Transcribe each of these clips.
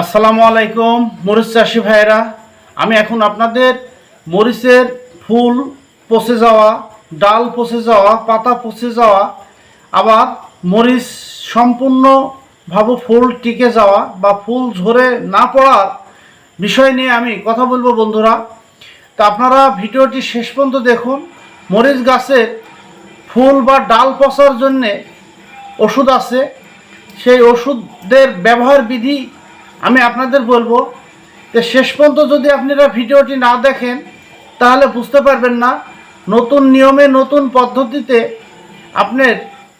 আসসালামু আলাইকুম, মরিচ চাষি ভাইয়েরা। আমি এখন আপনাদের মরিচের ফুল পচে যাওয়া, ডাল পচে যাওয়া, পাতা পচে যাওয়া, আবার মরিচ সম্পূর্ণভাবে ফুল টিকে যাওয়া বা ফুল ঝরে না পড়ার বিষয় নিয়ে আমি কথা বলব বন্ধুরা। তা আপনারা ভিডিওটি শেষ পর্যন্ত দেখুন। মরিচ গাছের ফুল বা ডাল পচার জন্যে ওষুধ আছে। সেই ওষুধের ব্যবহার বিধি আমি আপনাদের বলব যে শেষ পর্যন্ত যদি আপনারা ভিডিওটি না দেখেন, তাহলে বুঝতে পারবেন না নতুন নিয়মে, নতুন পদ্ধতিতে আপনার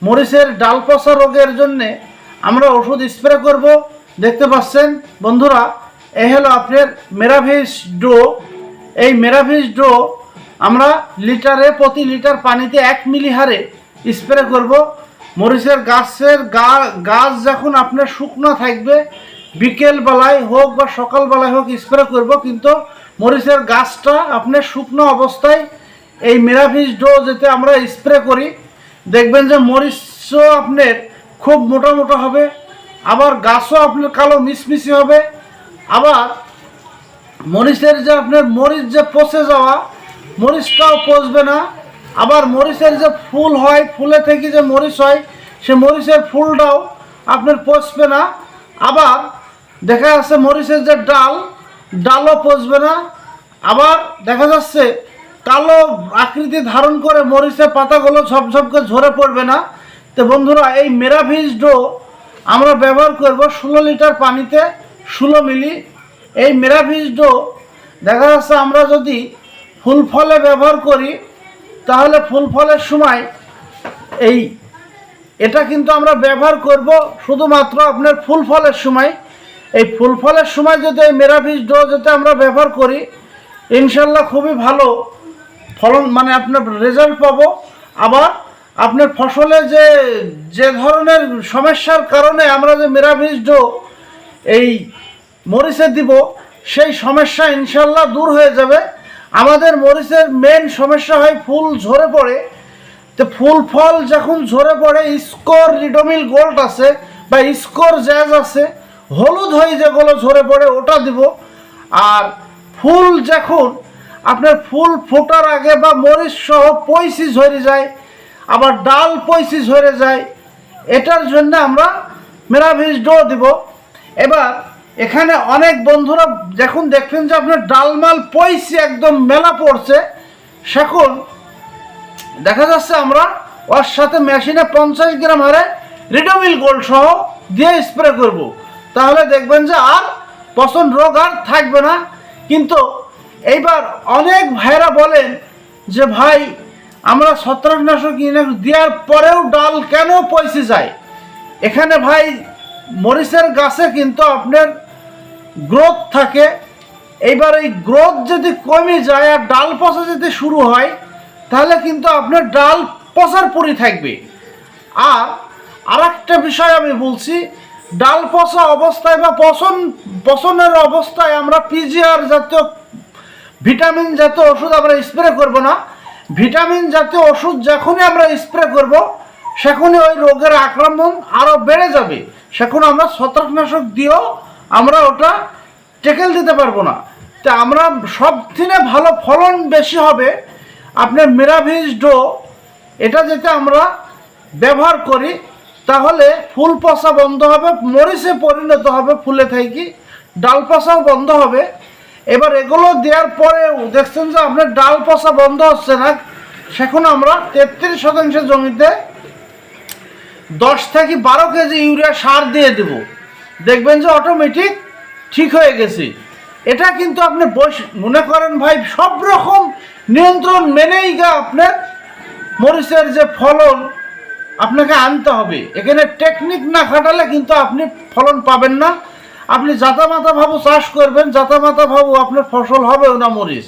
মরিচের ডাল পচা রোগের জন্যে আমরা ওষুধ স্প্রে করব। দেখতে পাচ্ছেন বন্ধুরা, এ হলো আপনার মেরাভিস ডো। এই মেরাভিস ডো আমরা লিটারে প্রতি লিটার পানিতে এক মিলি হারে স্প্রে করব। মরিচের গাছের গা গাছ যখন আপনার শুকনো থাকবে বিকেল বেলায় হোক বা সকাল বেলায় হোক স্প্রে করব, কিন্তু মরিচের গাছটা আপনার শুকনো অবস্থায় এই মেরাভিস ডো যেতে আমরা স্প্রে করি। দেখবেন যে মরিচও আপনার খুব মোটা মোটা হবে, আবার গাছও আপনার কালো মিশমিশি হবে। আবার মরিচের যে আপনার মরিচ যে পচে যাওয়া, মরিচটাও পচবে না। আবার মরিচের যে ফুল হয়, ফুলে থেকে যে মরিচ হয়, সে মরিচের ফুলটাও আপনার পচবে না। আবার দেখা যাচ্ছে মরিচের যে ডাল, ডালও পচবে না। আবার দেখা যাচ্ছে কালো আকৃতি ধারণ করে মরিচের পাতাগুলো ঝপঝপ করে ঝরে পড়বে না। তো বন্ধুরা, এই মেরাভিজ ডো আমরা ব্যবহার করব ষোলো লিটার পানিতে ষোলো মিলি। এই মেরাভিজ ডো দেখা যাচ্ছে আমরা যদি ফুল ফলে ব্যবহার করি, তাহলে ফুল ফলের সময় এই, এটা কিন্তু আমরা ব্যবহার করব শুধুমাত্র আপনার ফুল ফলের সময়। এই ফুল ফলের সময় যদি এই মেরাভিজ ডো যাতে আমরা ব্যবহার করি, ইনশাল্লাহ খুবই ভালো ফলন মানে আপনার রেজাল্ট পাবো। আবার আপনার ফসলে যে যে ধরনের সমস্যার কারণে আমরা যে মেরাভিজ ডো এই মরিচে দিব, সেই সমস্যা ইনশাল্লাহ দূর হয়ে যাবে। আমাদের মরিচের মেন সমস্যা হয় ফুল ঝরে পড়ে। তো ফুল ফল যখন ঝরে পড়ে, স্কোর, রিডোমিল গোল্ড আছে বা স্কোর জ্যাজ আছে হলুদ হয়ে যেগুলো ঝরে পড়ে, ওটা দিব আর ফুল যখন আপনার ফুল ফোটার আগে বা মরিচ সহ পয়সি ঝরে যায়, আবার ডাল পয়সি ঝরে যায়, এটার জন্য আমরা মেরাভিজ ডো দিব এবার এখানে অনেক বন্ধুরা যখন দেখবেন যে আপনার ডালমাল পয়সি একদম মেলা পড়ছে, সেখন দেখা যাচ্ছে আমরা ওর সাথে মেশিনে পঞ্চাশ গ্রাম হারে রিডোমিল গোল্ড সহ দিয়ে স্প্রে করব। তাহলে দেখবেন যে আর পছন্দ রোগ আর থাকবে না। কিন্তু এইবার অনেক ভাইরা বলেন যে, ভাই, আমরা ছত্রাকনাশক কিনে দেওয়ার পরেও ডাল কেন পয়সে যায়? এখানে ভাই, মরিচের গাছে কিন্তু আপনার গ্রোথ থাকে। এইবার এই গ্রোথ যদি কমে যায় আর ডাল পচা যদি শুরু হয়, তাহলে কিন্তু আপনার ডাল পচার পরি থাকবে। আর আরেকটা বিষয় আমি বলছি ডাল পচা অবস্থায় বা পচন, পচনের অবস্থায় আমরা পিজিআর জাতীয় ভিটামিন জাতীয় ওষুধ আমরা স্প্রে করব না। ভিটামিন জাতীয় ওষুধ যখনই আমরা স্প্রে করব, সেখনই ওই রোগের আক্রমণ আরও বেড়ে যাবে। সেখন আমরা ছত্রাকনাশক দিয়েও আমরা ওটা টেকেল দিতে পারব না। তা আমরা সব দিনে ভালো ফলন বেশি হবে আপনার মেরাভিজ ডো এটা যাতে আমরা ব্যবহার করি। তাহলে ফুল পচা বন্ধ হবে, মরিচে পরিণত হবে ফুলে থাকি, ডাল পচাও বন্ধ হবে। এবার এগুলো দেওয়ার পরেও দেখছেন যে আপনার ডাল পচা বন্ধ হচ্ছে না, সেখন আমরা তেত্রিশ শতাংশ জমিতে দশ থেকে বারো কেজি ইউরিয়া সার দিয়ে দেব। দেখবেন যে অটোমেটিক ঠিক হয়ে গেছি। এটা কিন্তু আপনি মনে করেন ভাই, সব রকম নিয়ন্ত্রণ মেনেই গা আপনার মরিচের যে ফলন আপনাকে আনতে হবে। এখানে টেকনিক না খাটালে কিন্তু আপনি ফলন পাবেন না। আপনি জাতামাতা ভাবু চাষ করবেন, জাতামাতা ভাবু আপনার ফসল হবেও না মরিচ।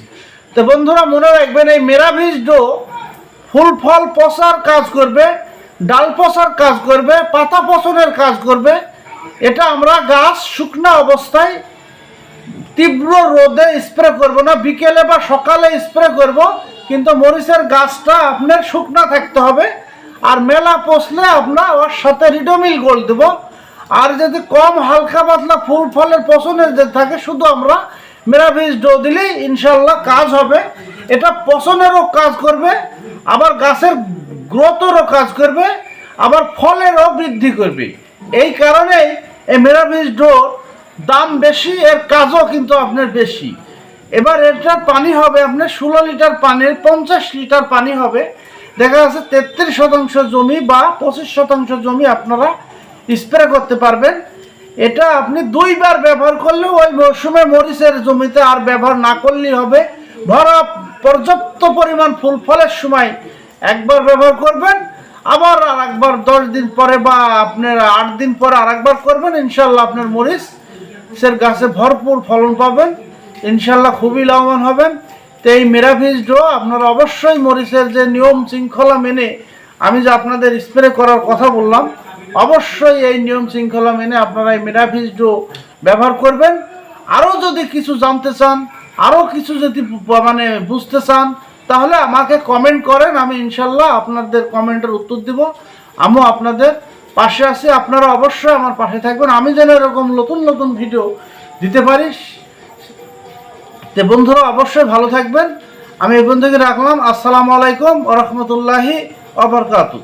তো বন্ধুরা, মনে রাখবেন, এই মেরাভিজ ডো ফুল, ফল, পচার কাজ করবে, ডাল পচার কাজ করবে, পাতা পচনের কাজ করবে। এটা আমরা গাছ শুকনা অবস্থায় তীব্র রোদে স্প্রে করব না। বিকেলে বা সকালে স্প্রে করব, কিন্তু মরিচের গাছটা আপনার শুকনা থাকতে হবে। আর মেলা পচলে আমরা ওর সাথে রিডোমিল গোল দেবো। আর যদি কম হালকা পাতলা ফুল ফলের পছন্দের যে থাকে, শুধু আমরা মেরাভিজ ডো দিলেই ইনশাল্লাহ কাজ হবে। এটা পছনেরও কাজ করবে, আবার গাছের গ্রোথেরও কাজ করবে, আবার ফলেরও বৃদ্ধি করবে। এই কারণেই এই মেরাভিজ ডোর দাম বেশি, এর কাজও কিন্তু আপনার বেশি। এবার এটার পানি হবে, আপনার ষোলো লিটার পানির পঞ্চাশ লিটার পানি হবে। দেখা যাচ্ছে তেত্রিশ শতাংশ জমি বা পঁচিশ শতাংশ জমি আপনারা স্প্রে করতে পারবেন। এটা আপনি দুইবার ব্যবহার করলে ওই মৌসুমে মরিচের জমিতে আর ব্যবহার না করলেই হবে। ভরা পর্যাপ্ত পরিমাণ ফুল ফলের সময় একবার ব্যবহার করবেন, আবার আর একবার দশ দিন পরে বা আপনার আট দিন পরে আর একবার করবেন ইনশাল্লাহ আপনার মরিচ সের গাছে ভরপুর ফলন পাবেন। ইনশাল্লাহ খুবই লাভবান হবেন। তো এই মেরাভিজ ডো আপনারা অবশ্যই মরিচের যে নিয়ম শৃঙ্খলা মেনে আমি যে আপনাদের স্প্রে করার কথা বললাম, অবশ্যই এই নিয়ম শৃঙ্খলা মেনে আপনারা এই মেরাভিজ ডো ব্যবহার করবেন। আরও যদি কিছু জানতে চান, আরও কিছু যদি মানে বুঝতে চান, তাহলে আমাকে কমেন্ট করেন, আমি ইনশাল্লাহ আপনাদের কমেন্টের উত্তর দিব। আমিও আপনাদের পাশে আছি, আপনারা অবশ্যই আমার পাশে থাকবেন। আমি যেন এরকম নতুন নতুন ভিডিও দিতে পারি তো বন্ধুরা অবশ্যই ভালো থাকবেন। আমি এই বন্ধুকে রাখলাম। আসসালামু আলাইকুম ওরহমতুল্লাহি অবরকাতু